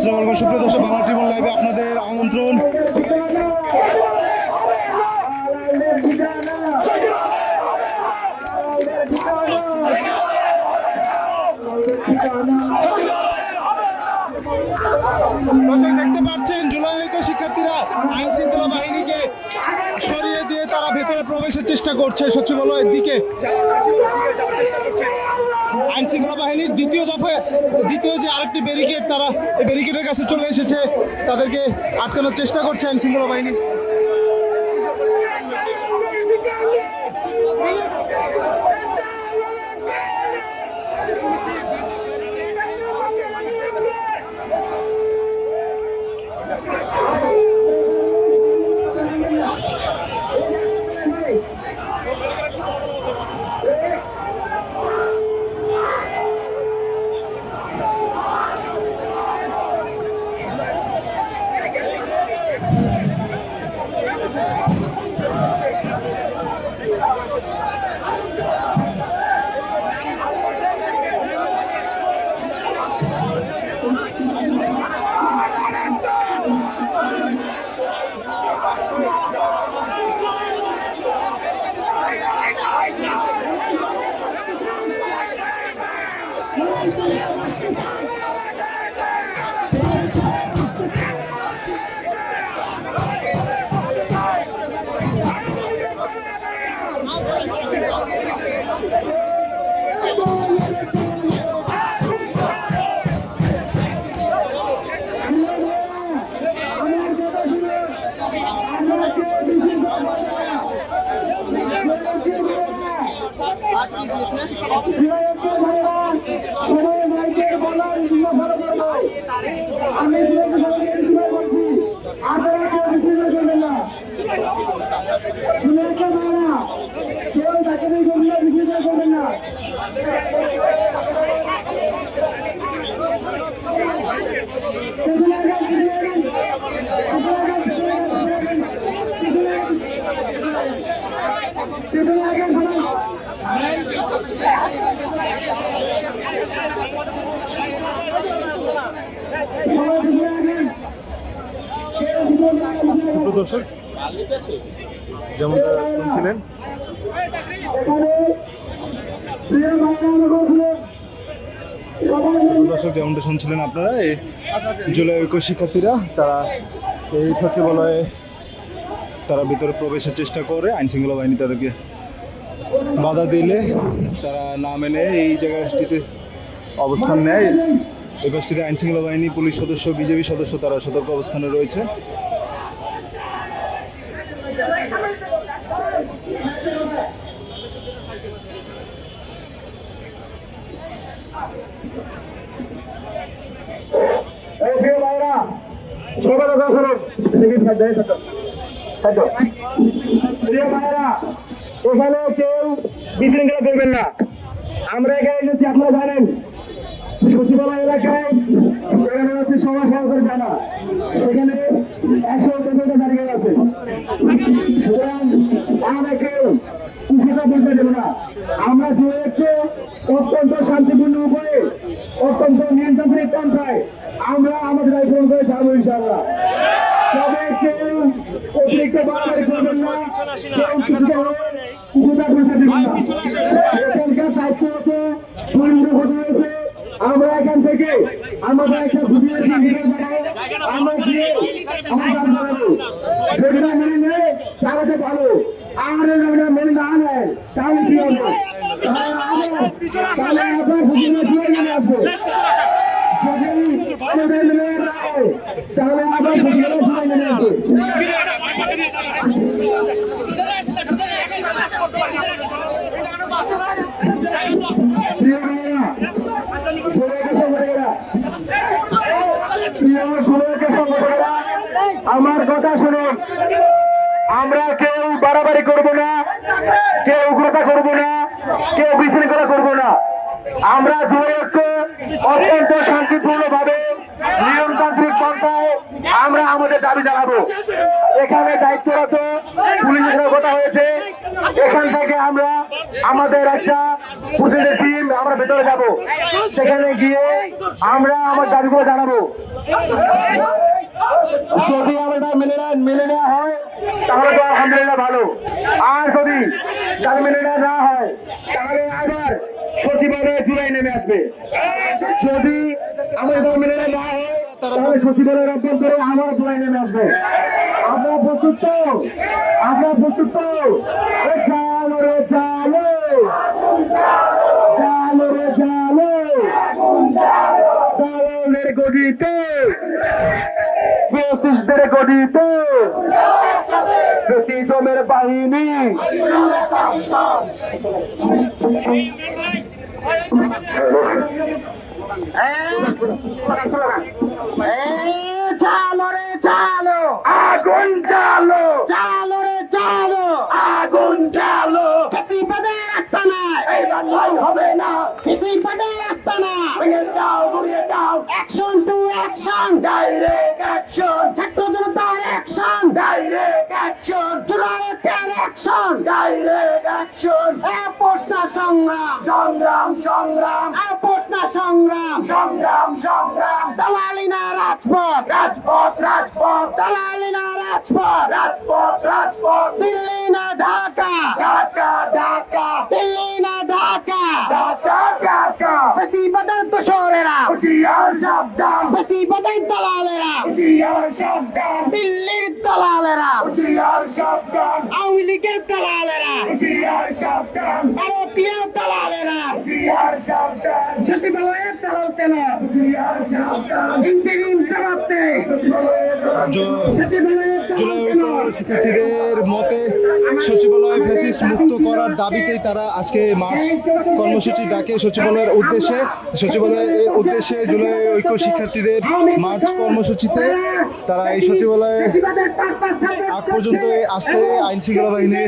আসসালামু সুপ্রিয় দর্শক, বাংলা ট্রিবল লাইভে আপনাদের আমন্ত্রণ। দেখতে পাচ্ছেন, জুলাই ঐক্য শিক্ষার্থীরা আইন শৃঙ্খলা বাহিনীকে সরিয়ে দিয়ে তারা ভেতরে প্রবেশের চেষ্টা করছে। সচিবালয়ের দিকে। আইন শৃঙ্খলা বাহিনীর দ্বিতীয় দফায়, দ্বিতীয় যে আরেকটি ব্যারিকেড তারা এই ব্যারিকেডের কাছে চলে এসেছে, তাদেরকে আটকানোর চেষ্টা করছে আইন শৃঙ্খলা বাহিনী। দর্শক, যেমনটা শুনছিলেন। দর্শক, যেমনটা শুনছিলেন আপনারা, এই জুলাই ঐক্য শিক্ষার্থীরা, তারা এই সচিবালয়ে তারা ভিতরে প্রবেশের চেষ্টা করে আইন শৃঙ্খলা বাহিনী তাদেরকে বাধা দিলে তারা না মেনে এই জায়গাটিতে অবস্থান নেয়। এই পাশটিতে আইন শৃঙ্খলা বাহিনী, পুলিশ সদস্য, বিজেপি সদস্য তারা সতর্ক অবস্থানে রয়েছে। এখানে কেউ বিশৃঙ্খলা করবেন না। আমরা এখানে এসেছি, আপনারা জানেন, সচিবালয় এলাকায় হচ্ছে সভা সহকারী জানা সেখানে একশো তারিখে আছে। সুতরাং আমরা কেউ উচিতা বলতে দেব না। আমরা যেহেতু অত্যন্ত শান্তিপূর্ণ উপায়ে অত্যন্ত নিয়ন্ত্রণের পন্থায় আমরা আমাদের দায়িত্ব পালন করে যাব ইনশাআল্লাহ। তবে কেউ অতিরিক্ত বাড়াবাড়ি করবেন না। কেউ কিছুটা উচিতা বলতে দেবেন না এখানকার দায়িত্ব হচ্ছে পরিণত হতে হয়েছে। আমরা এখান থেকে আমাদের একটা ভিডিও আমরা গিয়ে আমরা মেনে নেয় তাহলে ভালো। আর না মেনে না নেয় তাহলে কি হবে তাহলে আবার- ভিডিও দিয়ে নিয়ে আসব। যদি আমাদের মেনে না হয়, তাহলে আবার ভিডিও দিয়ে নিয়ে আসব। আমার কথা শুনুন। আমরা কেউ বাড়াবাড়ি করব না, কেউ উগ্রতা করব না, কেউ বিশৃঙ্খলা করব না। আমরা যুবক অত্যন্ত শান্তিপূর্ণ ভাবে নিয়মতান্ত্রিক পন্থায় আমরা আমাদের দাবি জানাব। এখানে দায়িত্বরত পুলিশের কথা হয়েছে। এখান থেকে আমরা আমাদের একটা প্রতিনিধি টিম আমরা ভেতরে যাব। সেখানে গিয়ে আমরা আমার দাবিগুলো জানাব। যদি আমাদের মেনে নেয় মেনে নেওয়া হয়, তাহলে তো আলহামদুলিল্লাহ ভালো। আর যদি তার মেনে নেওয়া না হয়, তাহলে আবার সচিবালয়ে জুলাই নেমে আসবে। যদি আমাদের মেনে নেওয়া না হয় নেমে আসবে। আমরা প্রস্তুত তো? আমরা প্রস্তুত এ চালো রে চালো চালো রে চালো চালনের গদিতে গদিতে ব্রিটিশমের বাহিনী। চালো রে চালো। আগুন চালো। চালো আগুন চালো বিপদে একটা না এই বাংলায় হবে না বিপদে একটা না ভেঙে দাও ঘুরিয়ে দাও action to action direct action ছাত্র জনতা অ্যাকশন ডাইরেক্ট অ্যাকশন চূড়ান্তের অ্যাকশন ডাইরেক্ট অ্যাকশন আপোষ না সংগ্রাম সংগ্রাম সংগ্রাম আপোষ না সংগ্রাম সংগ্রাম সংগ্রাম দালালি না রাজপথ রাজপথ রাজপথ দালালি না রাজপথ রাজপথ রাজপথ দিল্লি না ঢাকা ঢাকা ঢাকা দিল্লি না ঢাকা ঢাকা ঢাকা প্রতিবাদের দোষরেরা হুশিয়ার সাবধান প্রতিবাদের দালালেরা হুশিয়ার সাবধান দিল্লির দালালেরা হুশিয়ার সাবধান আওয়ামী লীগের দালালেরা। ভারতীয় দালালেরা। সচিবালয়ের দালাল কেন? হুশিয়ার সাবধান ইন্টারিম জবাব দে জ- সচিবালয়ের জুলাই দালাল কেন? ঐক্য শিক্ষার্থীদের মতে সচিবালয় ফ্যাসিস্ট মুক্ত করার দাবিতেই তারা আজকে মার্চ কর্মসূচি ডাকে সচিবালয়ের উদ্দেশ্যে। সচিবালয়ের উদ্দেশ্যে জুলাই ঐক্য শিক্ষার্থীদের মার্চ কর্মসূচিতে তারা এই সচিবালয়ে আগ পর্যন্ত আসতে আইন শৃঙ্খলা বাহিনী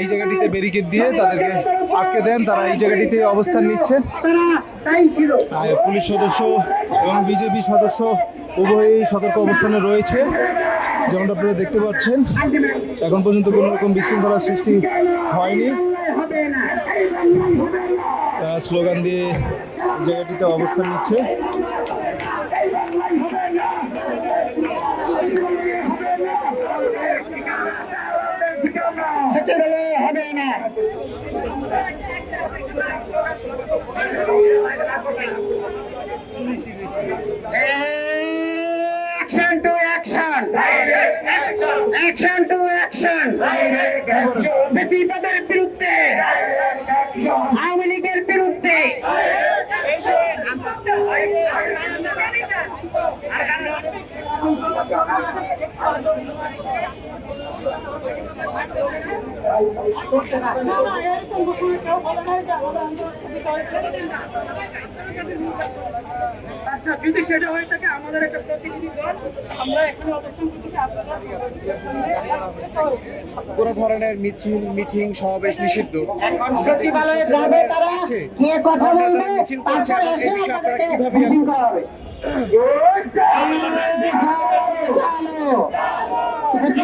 এই জায়গাটিতে ব্যারিকেড দিয়ে তাদেরকে আটকে দেন। তারা এই জায়গাটিতে অবস্থান নিচ্ছে আর পুলিশ সদস্য এবং বিজেপি সদস্য উভয়ই সতর্ক অবস্থানে রয়েছে। যেমনটা আপনারা দেখতে পাচ্ছেন, এখন পর্যন্ত কোনো রকম বিশৃঙ্খলার সৃষ্টি হয়নি। তারা স্লোগান দিয়ে জায়গাটিতে অবস্থান নিচ্ছে। সচিবালয়ে হবে না Action to action! Action to action! প্রতিবাদের বিরুদ্ধে আচ্ছা যদি সেটা হয়ে থাকে আমাদের একটা প্রতিনিধি দল আমরা এখানে অবস্থান আপনারা ধরনের মিছিল মিটিং সমাবেশ নিষিদ্ধ? সচিবালয়ে যাবে তারা গিয়ে কথা বলবে মিছিল করছে এই বিষয়ে আপনারা কীভাবে মিটিং করা হবে।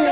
এই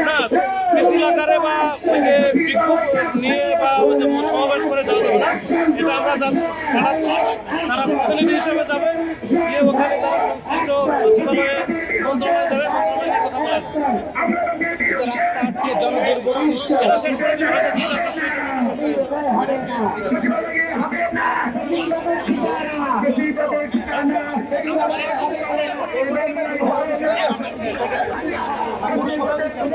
না মিছিল আকারে বা বিক্ষোভ নিয়ে বা ওই যে সমাবেশ করে যাওয়া যাবে না এটা আমরা পাঠাচ্ছি তারা প্রতিনিধি হিসেবে যাবে গিয়ে ওখানে তারা সংশ্লিষ্ট সচিবালয়ে মন্ত্রণালয়ে যাবে মন্ত্রণালয়ে কথা বলে রাস্তা সৃষ্টি এটা করে চারটা সিট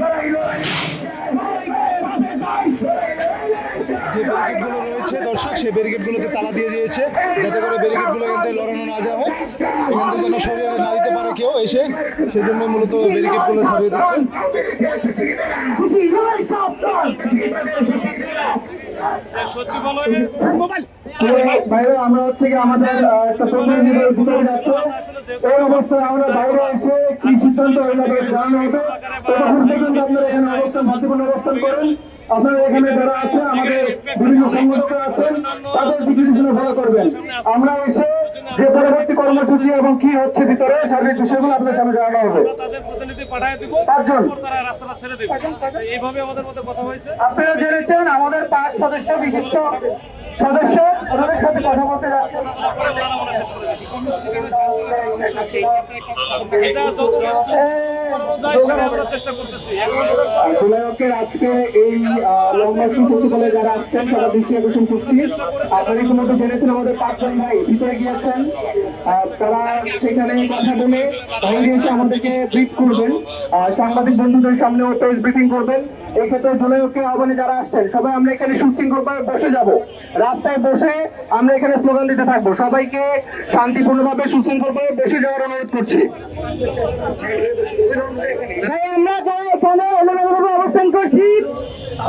লড়াই লড়াই যে রয়েছে, দর্শক, সেই ব্যারিকেডগুলোতে তালা দিয়ে দিয়েছে। যাতে করে ব্যারিকেডগুলো থেকে লড়ানো না যাওয়া হয় যেন সরিয়ে না দিতে পারে কেউ এসে, সেজন্য মূলত ব্যারিকেডগুলো সরিয়ে দিচ্ছে। অবস্থায় আমরা বাইরে এসে কি সিদ্ধান্ত অবস্থান করেন। আপনারা এখানে যারা আছেন, আমাদের বিভিন্ন সংগঠন আছেন, তাদের আমরা এসে যে পরবর্তী কর্মসূচি এবং কি হচ্ছে ভিতরে সার্বিক বিষয়গুলো আপনার সামনে জানানো হবে। তাদের পাঠিয়ে দিব। পাঁচজন। তারপর তারা রাস্তাটা ছেড়ে দেবে। এইভাবে আমাদের মধ্যে কথা হয়েছে। আপনারা জেনেছেন আমাদের পাঁচ সদস্য বিশিষ্ট সদস্য ওনাদের সাথে কথা বলতে আজকে এই যারা আসছেন তারা দৃষ্টি আকর্ষণ করছি আপনারা ইতিমধ্যে জেনেছেন আমাদের পাঁচজন ভাই ভিতরে গিয়েছেন। তারা সেখানে কথা বলে বাইরে এসে আমাদেরকে ব্রিফ করবেন। সাংবাদিক বন্ধুদের সামনেও প্রেস ব্রিফিং করবেন। এক্ষেত্রে ক্ষেত্রে জনৈক্যের আহ্বানে যারা আসছেন সবাই আমরা এখানে সুশৃঙ্খলভাবে বসে যাব। রাস্তায় বসে আমরা এখানে স্লোগান দিতে থাকব। সবাইকে শান্তিপূর্ণভাবে সুশৃঙ্খলভাবে বসে যাওয়ার অনুরোধ করছি। ভাই আমরা যারা এখানে এলোমেলোভাবে অবস্থান করছি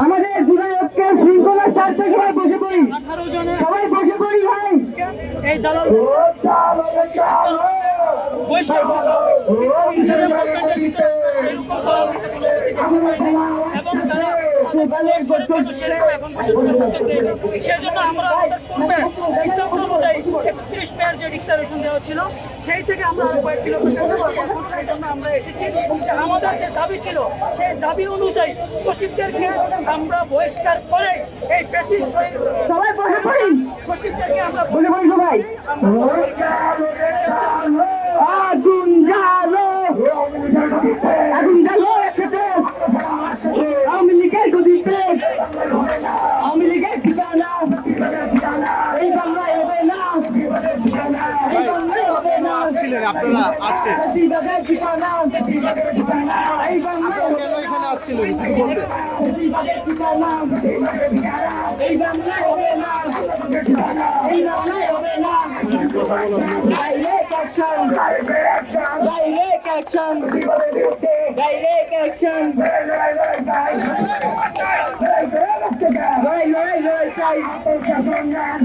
আমাদের বিধায়ককে শৃঙ্খলার স্বার্থে সবাই বসে পড়ি। সবাই বসে পড়ি ভাই। এই দালাল সেজন্য আমরা আমাদের পূর্বে সিদ্ধান্ত অনুযায়ী একত্রিশ মেয়ের যে ডিক্লারেশন দেওয়া ছিল সেই থেকে আমরা কয়েক কিলোমিটার সেই জন্য আমরা এসেছি। যে আমাদের যে দাবি ছিল সেই দাবি অনুযায়ী সচিবদেরকে আমরা বহিষ্কার করে এই পেশিস সবাই বসে পড়ি সচিবদেরকে আমরা বসে পড়ি সবাই। আগুন জ্বালো। আগুন জ্বালো। এই বাংলায় হবে না এই বাংলায় হবে না ছিলেন আপনারা আজকে এই কেন এখানে আসছিলেন যদি বলতেন বেশিরভাগের ঠিকানা এই বাংলায় হবে না এই বাংলায় হবে না Direct action! Direct action! Direct action! লড়াই লড়াই লড়াই চাই সংগ্রাম